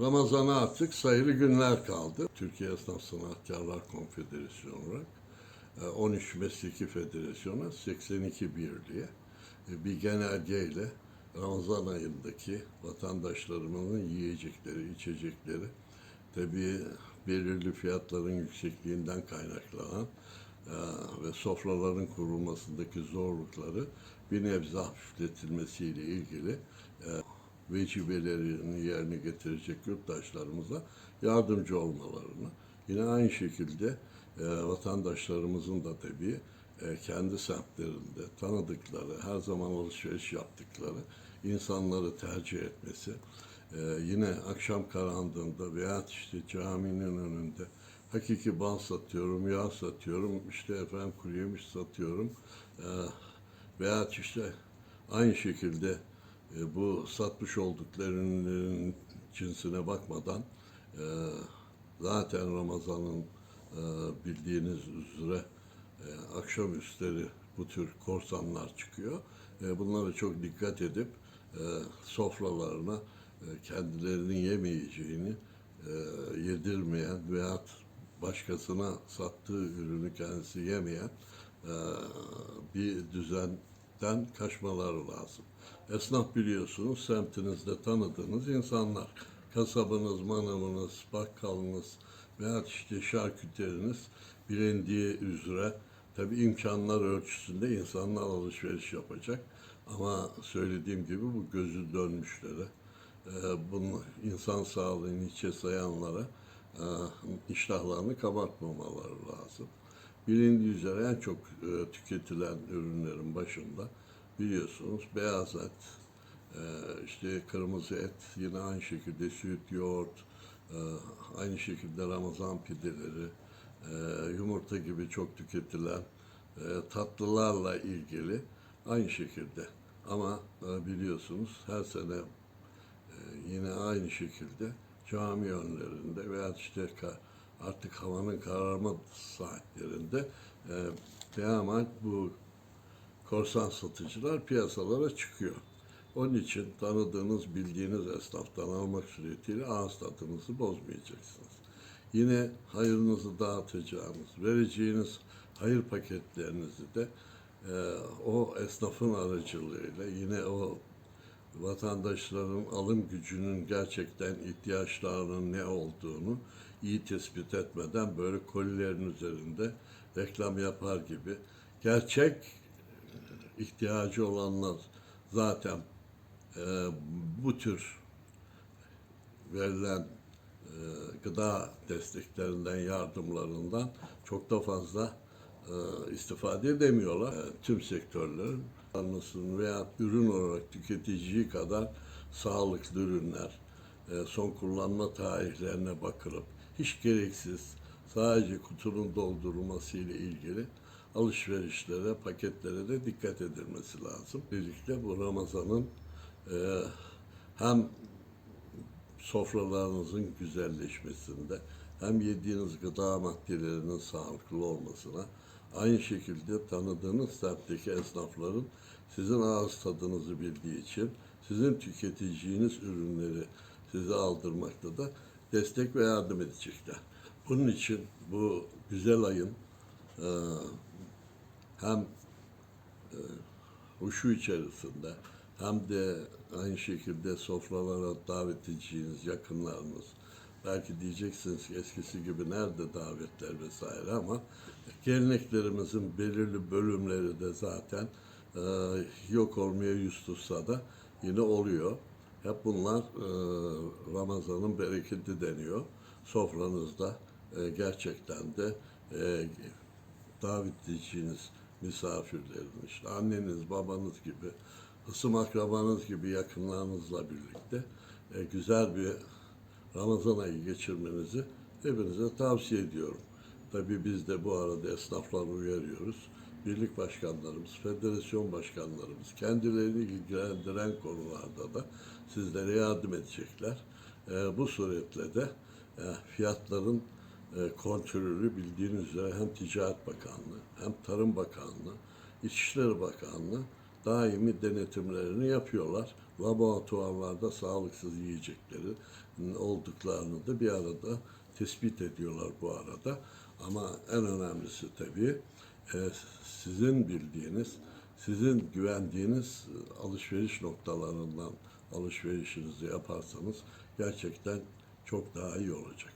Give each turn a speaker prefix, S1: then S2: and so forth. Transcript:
S1: Ramazan'a artık sayılı günler kaldı. Türkiye Esnaf Sanatkarlar Konfederasyonu olarak e, 13 Mesleki Federasyonu 82 birliği e, bir genelgeyle Ramazan ayındaki vatandaşlarımızın yiyecekleri, içecekleri tabii belirli fiyatların yüksekliğinden kaynaklanan e, ve sofraların kurulmasındaki zorlukları bir nebze hafifletilmesiyle ilgili e, vecibelerini yerine getirecek yurttaşlarımıza yardımcı olmalarını, yine aynı şekilde e, vatandaşlarımızın da tabii e, kendi semtlerinde tanıdıkları, her zaman alışveriş yaptıkları insanları tercih etmesi, e, yine akşam karanlığında veya işte caminin önünde hakiki bal satıyorum, yağ satıyorum, işte efendim kuru yemiş satıyorum. E, veya işte aynı şekilde e, bu satmış olduklarının cinsine bakmadan e, zaten Ramazan'ın e, bildiğiniz üzere e, akşamüstleri bu tür korsanlar çıkıyor. Bunlara çok dikkat edip sofralarına kendilerinin yemeyeceğini yedirmeyen veya başkasına sattığı ürünü kendisi yemeyen bir düzenden kaçmaları lazım. Esnaf biliyorsunuz semtinizde tanıdığınız insanlar. Kasabınız, manavınız, bakkalınız veya işte şarküteriniz bilindiği üzere tabi imkanlar ölçüsünde insanlar alışveriş yapacak. Ama söylediğim gibi bu gözü dönmüşlere, e, bunu insan sağlığını içe sayanlara e, iştahlarını kabartmamaları lazım. Bilindiği üzere en çok e, tüketilen ürünlerin başında biliyorsunuz beyaz et, e, işte kırmızı et, yine aynı şekilde süt, yoğurt, e, aynı şekilde Ramazan pideleri, yumurta gibi çok tüketilen tatlılarla ilgili aynı şekilde. Ama biliyorsunuz her sene yine aynı şekilde cami önlerinde veya işte artık havanın kararma saatlerinde e, devam bu korsan satıcılar piyasalara çıkıyor. Onun için tanıdığınız, bildiğiniz esnaftan almak suretiyle ağız tadınızı bozmayacaksınız. Yine hayırınızı dağıtacağınız, vereceğiniz hayır paketlerinizi de e, o esnafın aracılığıyla yine o vatandaşların alım gücünün gerçekten ihtiyaçlarının ne olduğunu iyi tespit etmeden böyle kolilerin üzerinde reklam yapar gibi. Gerçek ihtiyacı olanlar zaten e, bu tür verilen e, gıda desteklerinden, yardımlarından çok da fazla e, istifade edemiyorlar. E, tüm sektörlerin anlasın veya ürün olarak tüketiciyi kadar sağlıklı ürünler, e, son kullanma tarihlerine bakılıp hiç gereksiz sadece kutunun doldurulması ile ilgili alışverişlere, paketlere de dikkat edilmesi lazım. Birlikte bu Ramazan'ın e, hem sofralarınızın güzelleşmesinde hem yediğiniz gıda maddelerinin sağlıklı olmasına aynı şekilde tanıdığınız semtteki esnafların sizin ağız tadınızı bildiği için sizin tüketeceğiniz ürünleri size aldırmakta da destek ve yardım edecekler. Bunun için bu güzel ayın e, hem e, huşu içerisinde hem de aynı şekilde sofralara davet edeceğiniz yakınlarınız. Belki diyeceksiniz ki eskisi gibi nerede davetler vesaire ama geleneklerimizin belirli bölümleri de zaten e, yok olmaya yüz tutsa da yine oluyor. Hep bunlar e, Ramazan'ın bereketi deniyor. Sofranızda e, gerçekten de e, davet edeceğiniz misafirlerin işte anneniz, babanız gibi, hısım akrabanız gibi yakınlarınızla birlikte e, güzel bir Ramazan ayı geçirmenizi hepinize tavsiye ediyorum. Tabii biz de bu arada esnafları uyarıyoruz. Birlik başkanlarımız, federasyon başkanlarımız kendilerini ilgilendiren konularda da sizlere yardım edecekler. E, bu suretle de e, fiyatların e, kontrolü bildiğiniz üzere hem Ticaret Bakanlığı hem Tarım Bakanlığı, İçişleri Bakanlığı daimi denetimlerini yapıyorlar. Laboratuvarlarda sağlıksız yiyeceklerin olduklarını da bir arada tespit ediyorlar bu arada. Ama en önemlisi tabii e, sizin bildiğiniz, sizin güvendiğiniz alışveriş noktalarından alışverişinizi yaparsanız gerçekten çok daha iyi olacak.